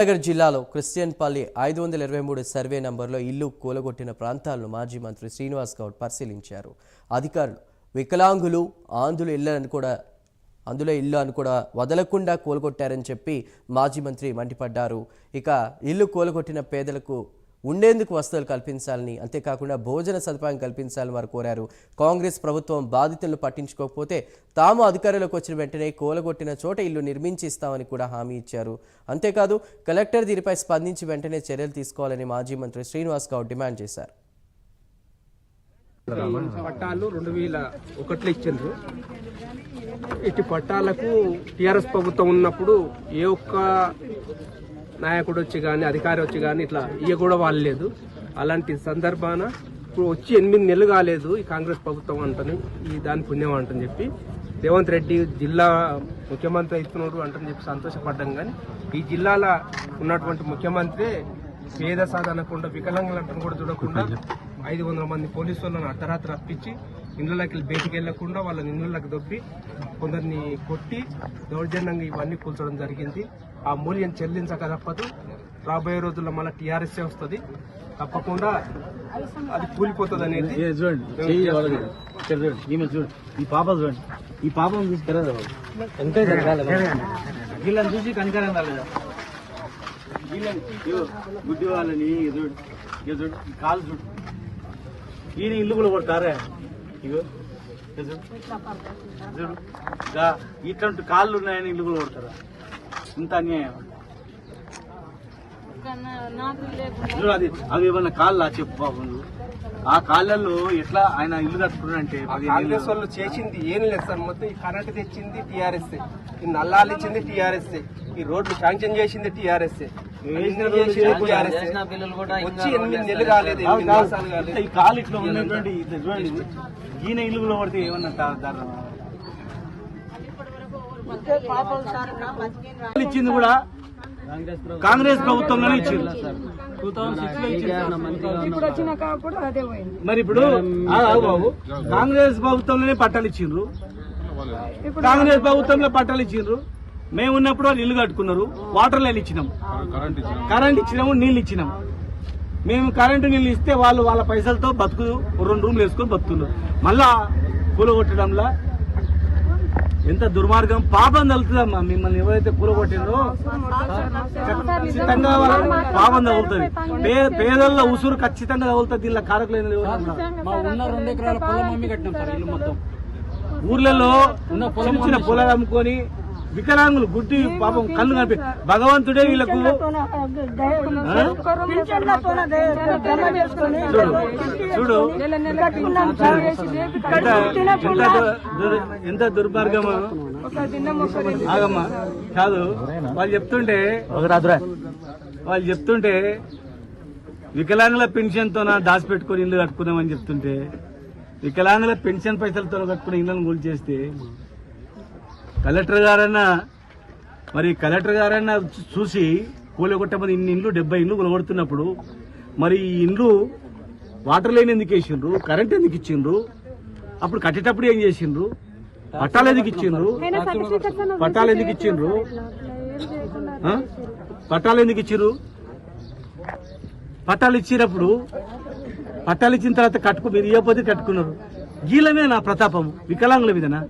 నగర్ జిల్లాలో క్రిస్టియన్పల్లి ఐదు వందల ఇరవై మూడు సర్వే నంబర్లో ఇల్లు కూలగొట్టిన ప్రాంతాలను మాజీ మంత్రి శ్రీనివాస్ గౌడ్ పరిశీలించారు. అధికారులు వికలాంగులు ఆంధ్రులు ఇళ్ళను కూడా అందులో ఇల్లు అని కూడా వదలకుండా కూలగొట్టారని చెప్పి మాజీ మంత్రి మండిపడ్డారు. ఇక ఇల్లు కూలగొట్టిన పేదలకు ఉండేందుకు వసతులు కల్పించాలని అంతేకాకుండా భోజన సదుపాయం కల్పించాలని వారు కోరారు. కాంగ్రెస్ ప్రభుత్వం బాధితులను పట్టించుకోకపోతే తాము అధికారంలోకి వచ్చిన వెంటనే కూలగొట్టిన చోట ఇల్లు నిర్మించి ఇస్తామని కూడా హామీ ఇచ్చారు. అంతేకాదు కలెక్టర్ దీనిపై స్పందించి వెంటనే చర్యలు తీసుకోవాలని మాజీ మంత్రి శ్రీనివాస్ గౌడ్ డిమాండ్ చేశారు. పట్టాలు రెండు వేల ఒకటిలో ఇచ్చిండ్రు. ఇటు పట్టాలకు టిఆర్ఎస్ ప్రభుత్వం ఉన్నప్పుడు ఏ ఒక్క నాయకుడు వచ్చి కానీ అధికారి వచ్చి కానీ ఇట్లా ఇయ్య కూడా వాళ్ళలేదు అలాంటి సందర్భాన ఇప్పుడు వచ్చి ఎనిమిది నెలలు కాలేదు ఈ కాంగ్రెస్ ప్రభుత్వం అంటని ఈ దాని పుణ్యం అంటని చెప్పి రేవంత్ రెడ్డి జిల్లా ముఖ్యమంత్రి అవుతున్నాడు అంటని చెప్పి సంతోషపడ్డాం కానీ ఈ జిల్లాలో ఉన్నటువంటి ముఖ్యమంత్రి పేద సాధనకుండా వికలాంగులంటూ కూడా చూడకుండా ఐదు వందల మంది పోలీసు వాళ్ళని అర్ధరాత్రి రప్పించి ఇళ్ళలోకి వెళ్ళి బయటికి వెళ్ళకుండా వాళ్ళని ఇళ్ళలోకి దొబ్బి కొందరిని కొట్టి దౌర్జన్యంగా ఇవన్నీ కూల్చడం జరిగింది. ఆ మూల్యం చెల్లించక తప్పదు. రాబోయే రోజుల్లో మళ్ళీ టీఆర్ఎస్ వస్తుంది? తప్పకుండా అది కూలిపోతుంది అనేది చూడండి. ఈ పాప చూడండి. ఈ పాపను చూసి జరగాలి వీళ్ళని చూసి కనికరం వీళ్ళని ఇగో, గుడ్డి వాళ్ళని కాలు చూడు. ఈయన ఇల్లు కూడా కొడతారే? ఇగో చూడు. ఇట్లాంటి కాళ్ళు ఉన్నాయని ఇల్లు కూడా కొడతారా? ఇంత అన్యాయం అది అవి ఏమన్నా కాళ్ళ? చెప్పు పాపం నువ్వు. ఆ కాళ్ళల్లో ఎట్లా ఆయన ఇల్లు కట్టుకున్నాడంటే పదిహేను కాంగ్రెస్. వాళ్ళు చేసింది ఏం లేదు సార్. మొత్తం ఈ కరెంట్ తెచ్చింది టీఆర్ఎస్ ఈ నల్లాలు ఇచ్చింది టీఆర్ఎస్ ఈ రోడ్లు శాంక్షన్ చేసింది టీఆర్ఎస్ వచ్చి ఎనిమిది నెలలు కాలేదు ఈ కాలు ఇట్లా ఉన్నటువంటి ఈయన ఇల్లు కూడా పడితే ఏమన్నా దా- దారుణమా? ఇచ్చింది కూడా కాంగ్రెస్ ప్రభుత్వంలోనే ఇచ్చింది. మరి ఇప్పుడు బాబు కాంగ్రెస్ ప్రభుత్వంలోనే పట్టాలు ఇచ్చిండ్రు. కాంగ్రెస్ ప్రభుత్వంలో పట్టాలు ఇచ్చిండ్రు. మేము ఉన్నప్పుడు వాళ్ళు ఇల్లు కట్టుకున్నారు. వాటర్ లైన్ ఇచ్చినాం. కరెంట్ ఇచ్చినాము నీళ్ళు ఇచ్చినాం. మేము కరెంటు నీళ్ళు ఇస్తే వాళ్ళు వాళ్ళ పైసలతో బతుకు రెండు రూమ్లు వేసుకొని బతుకున్నారు మళ్ళా కూలగొట్టడంలా ఎంత దుర్మార్గం పాపం తగులుతుందమ్మా మిమ్మల్ని ఎవరైతే కూలగొట్టిండ్రో ఖచ్చితంగా పాపం తగులుతుంది పేదల్లో ఉసురు ఖచ్చితంగా తగులుతుంది. దీనిలో కారకులైన ఉన్న రెండు ఎకరాల పొలం అమ్మి కట్టినాం సార్ ఇల్లు మొత్తం. ఊర్లలో చిన్న చిన్న పొలాలు అమ్ముకొని వికలాంగులు గుడ్డి పాపం కళ్ళు కనిపి భగవంతుడే వీళ్ళకు చూడు ఎంత ఎంత దు- దుర్- ఎంత దుర్మార్గమో ఒక దినం ఒక రెండు ఆగమ్మా. కాదు వాళ్ళు చెప్తుంటే వాళ్ళు చెప్తుంటే వికలాంగుల పెన్షన్తో దాచిపెట్టుకొని ఇల్లు కట్టుకున్నామని చెప్తుంటే వికలాంగుల పెన్షన్ పైసలతో కట్టుకుని ఇళ్ళను కూల్ చేస్తే కలెక్టర్ గారన్నా మరి కలెక్టర్ గారన్నా చూసి కూలగొట్టమని ఇన్ని ఇండ్లు డెబ్బై ఇండ్లు కూలగొడుతున్నప్పుడు మరి ఈ ఇండ్లు వాటర్ లైన్ ఎందుకు వేసిండ్రు కరెంట్ ఎందుకు ఇచ్చిండ్రు అప్పుడు కట్టేటప్పుడు ఏం చేసిండ్రు పట్టాలు ఎందుకు ఇచ్చిండ్రు పట్టాలు ఎందుకు ఇచ్చిండ్రు పట్టాలు ఎందుకు ఇచ్చిర్రు? పట్టాలు ఇచ్చినప్పుడు పట్టాలు ఇచ్చిన తర్వాత కట్టుకు మీరు ఇవ్వకపోతే కట్టుకున్నారు. గీలమే నా ప్రతాపం వికలాంగుల మీదనా?